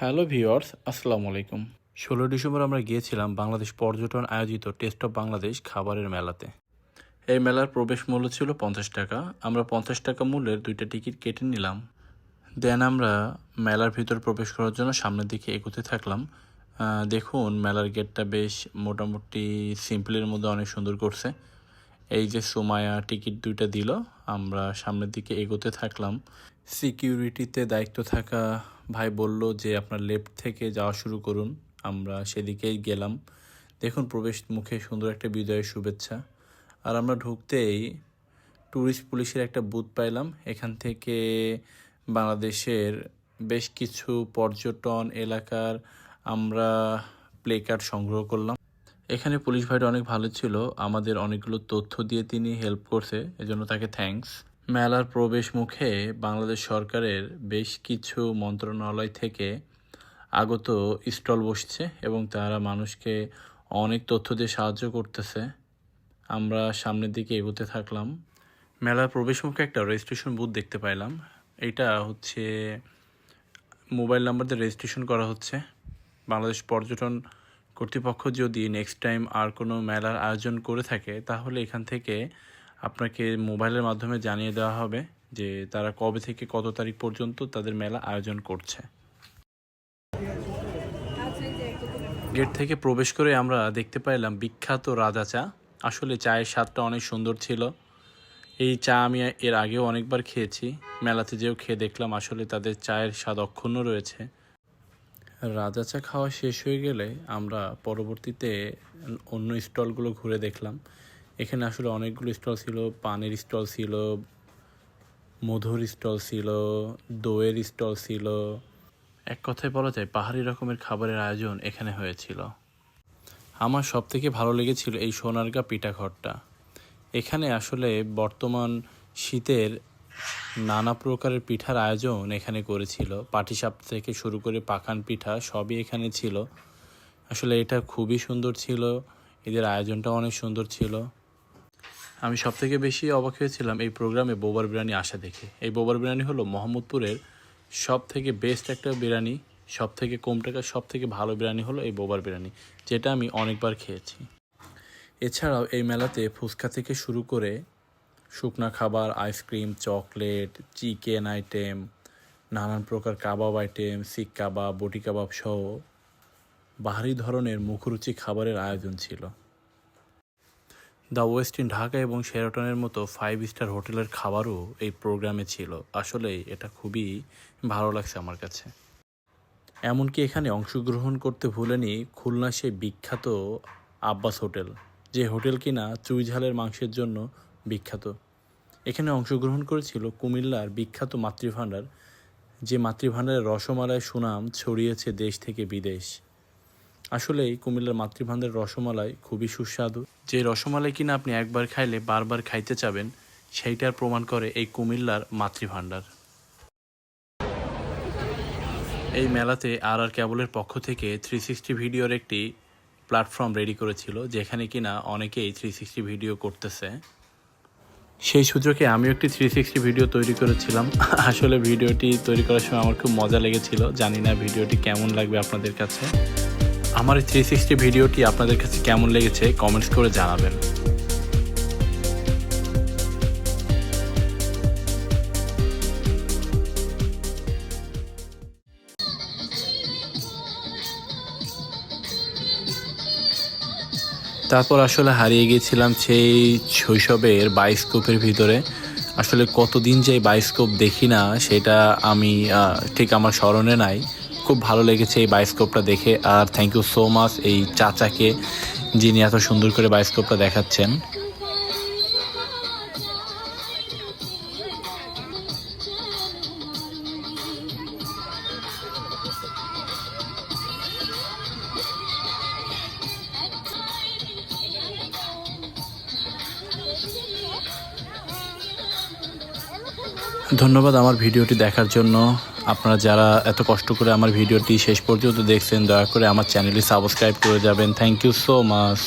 Hello viewers আসসালামু আলাইকুম। ষোলো ডিসেম্বর আমরা গিয়েছিলাম বাংলাদেশ পর্যটন আয়োজিত টেস্ট অফ বাংলাদেশ খাবারের মেলাতে। এই মেলার প্রবেশ মূল্য ছিল পঞ্চাশ টাকা। আমরা পঞ্চাশ টাকা মূল্যের দুইটা টিকিট কেটে নিলাম। দেন আমরা মেলার ভিতর প্রবেশ করার জন্য সামনের দিকে এগোতে থাকলাম। দেখুন, মেলার গেটটা বেশ মোটামুটি সিম্পলের মধ্যে অনেক সুন্দর করছে। এই যে সোমায়া টিকিট দুইটা দিল, আমরা সামনের দিকে এগোতে থাকলাম। সিকিউরিটিতে দায়িত্ব থাকা ভাই বলল যে, আপনার লেফট থেকে যাওয়া শুরু করুন, আমরা সেদিকেই গেলাম। দেখুন প্রবেশ মুখে সুন্দর একটা বিজয়ের শুভেচ্ছা। আর আমরা ঢুকতেই ট্যুরিস্ট পুলিশের একটা বুথ পাইলাম। এখান থেকে বাংলাদেশের বেশ কিছু পর্যটন এলাকার আমরা প্লে কার্ড সংগ্রহ করলাম। এখানে পুলিশ ভাইটা অনেক ভালো ছিল। আমাদের অনেকগুলো তথ্য দিয়ে তিনি হেল্প করছে, এজন্য তাকে থ্যাঙ্কস মেলার প্রবেশ মুখে বাংলাদেশ সরকারের বেশ কিছু মন্ত্রণালয় থেকে আগত স্টল বসছে এবং তারা মানুষকে অনেক তথ্য দিয়ে সাহায্য করতেছে। আমরা সামনের দিকে এগোতে থাকলাম। মেলার প্রবেশ মুখে একটা রেজিস্ট্রেশন বুথ দেখতে পাইলাম। এটা হচ্ছে মোবাইল নাম্বার দিয়ে রেজিস্ট্রেশন করা হচ্ছে। বাংলাদেশ পর্যটন কর্তৃপক্ষ যদি নেক্সট টাইম আর কোনো মেলার আয়োজন করে থাকে, তাহলে এখান থেকে আপনাকে মোবাইলের মাধ্যমে জানিয়ে দেওয়া হবে যে তারা কবে থেকে কত তারিখ পর্যন্ত তাদের মেলা আয়োজন করছে। গেট থেকে প্রবেশ করে আমরা দেখতে পাইলাম বিখ্যাত রাজা চা। আসলে চায়ের স্বাদটা অনেক সুন্দর ছিল। এই চা আমি এর আগেও অনেকবার খেয়েছি। মেলাতে যেও খেয়ে দেখলাম আসলে তাদের চায়ের স্বাদ অক্ষুণ্ণ রয়েছে। রাজা চা খাওয়া শেষ হয়ে গেলে আমরা পরবর্তীতে অন্য স্টলগুলো ঘুরে দেখলাম। এখানে আসলে অনেকগুলো স্টল ছিল, পানের স্টল ছিল, মধুর স্টল ছিল, দইয়ের স্টল ছিল। এক কথায় বলা যায়, পাহাড়ি রকমের খাবারের আয়োজন এখানে হয়েছিল। আমার সব থেকে ভালো লেগেছিল এই সোনারগা পিঠাঘরটা। এখানে আসলে বর্তমান শীতের নানা প্রকারের পিঠার আয়োজন এখানে করেছিল। পাটিসাপ থেকে শুরু করে পাখান পিঠা সবই এখানে ছিল। আসলে এটা খুবই সুন্দর ছিল। এদের আয়োজনটা অনেক সুন্দর ছিল। আমি সব থেকে বেশি অবাক হয়েছিলাম এই প্রোগ্রামে বোবার বিরিয়ানি আসা দেখে। এই বোবার বিরিয়ানি হলো মোহাম্মদপুরের সব থেকে বেস্ট একটা বিরিয়ানি সব থেকে কম টাকার সব থেকে ভালো বিরিয়ানি হলো এই বোবার বিরিয়ানি, যেটা আমি অনেকবার খেয়েছি। এছাড়াও এই মেলাতে ফুচকা থেকে শুরু করে শুকনা খাবার আইসক্রিম চকলেট চিকেন আইটেম নানান প্রকার কাবাব আইটেম শিক কাবাব, বটি কাবাব সহ বাহারি ধরনের মুখরুচি খাবারের আয়োজন ছিল। দ্য ওয়েস্টিন ঢাকা এবং শেরাটনের মতো ফাইভ স্টার হোটেলের খাবারও এই প্রোগ্রামে ছিল। আসলে এটা খুবই ভালো লাগছে আমার কাছে। এমনকি এখানে অংশগ্রহণ করতে ভুলেনি খুলনা সেই বিখ্যাত আব্বাস হোটেল। যে হোটেল কিনা চুই ঝালের মাংসের জন্য বিখ্যাত। এখানে অংশগ্রহণ করেছিল কুমিল্লার বিখ্যাত মাতৃভাণ্ডার, যে মাতৃভাণ্ডারের রসমালায় সুনাম ছড়িয়েছে দেশ থেকে বিদেশ। আসলেই কুমিল্লার মাতৃভাণ্ডারের রসমালাই খুবই সুস্বাদু। যে রসমালাই কিনা আপনি একবার খাইলে বারবার খাইতে চাবেন, সেইটার প্রমাণ করে এই কুমিল্লার মাতৃভাণ্ডার। এই মেলাতে আর আর ক্যাবলের পক্ষ থেকে থ্রি সিক্সটি ভিডিওর একটি প্ল্যাটফর্ম রেডি করেছিল, যেখানে কিনা অনেকেই থ্রি সিক্সটি ভিডিও করতেছে। সেই সূত্রকে আমিও একটি থ্রি সিক্সটি ভিডিও তৈরি করেছিলাম। আসলে ভিডিওটি তৈরি করার সময় আমার খুব মজা লেগেছিল। জানি না ভিডিওটি কেমন লাগবে আপনাদের কাছে। আমার এই থ্রি সিক্সটি ভিডিওটি আপনাদের কাছে কেমন লেগেছে কমেন্টস করে জানাবেন। তারপর আসলে হারিয়ে গিয়েছিলাম সেই শৈশবের বায়োস্কোপের ভিতরে। আসলে কতদিন যে বায়োস্কোপ দেখি না, সেটা আমি ঠিক আমার স্মরণে নাই। খুব ভালো লেগেছে এই বায়োস্কোপটা দেখে। আর থ্যাংক ইউ সো মাচ এই চাচাকে, যিনি এত সুন্দর করে বায়োস্কোপটা দেখাচ্ছেন। ধন্যবাদ আমার ভিডিওটি দেখার জন্য। আপনারা যারা এত কষ্ট করে আমার ভিডিওটি শেষ পর্যন্ত দেখছেন, দয়া করে আমার চ্যানেলটি সাবস্ক্রাইব করে যাবেন। Thank you so much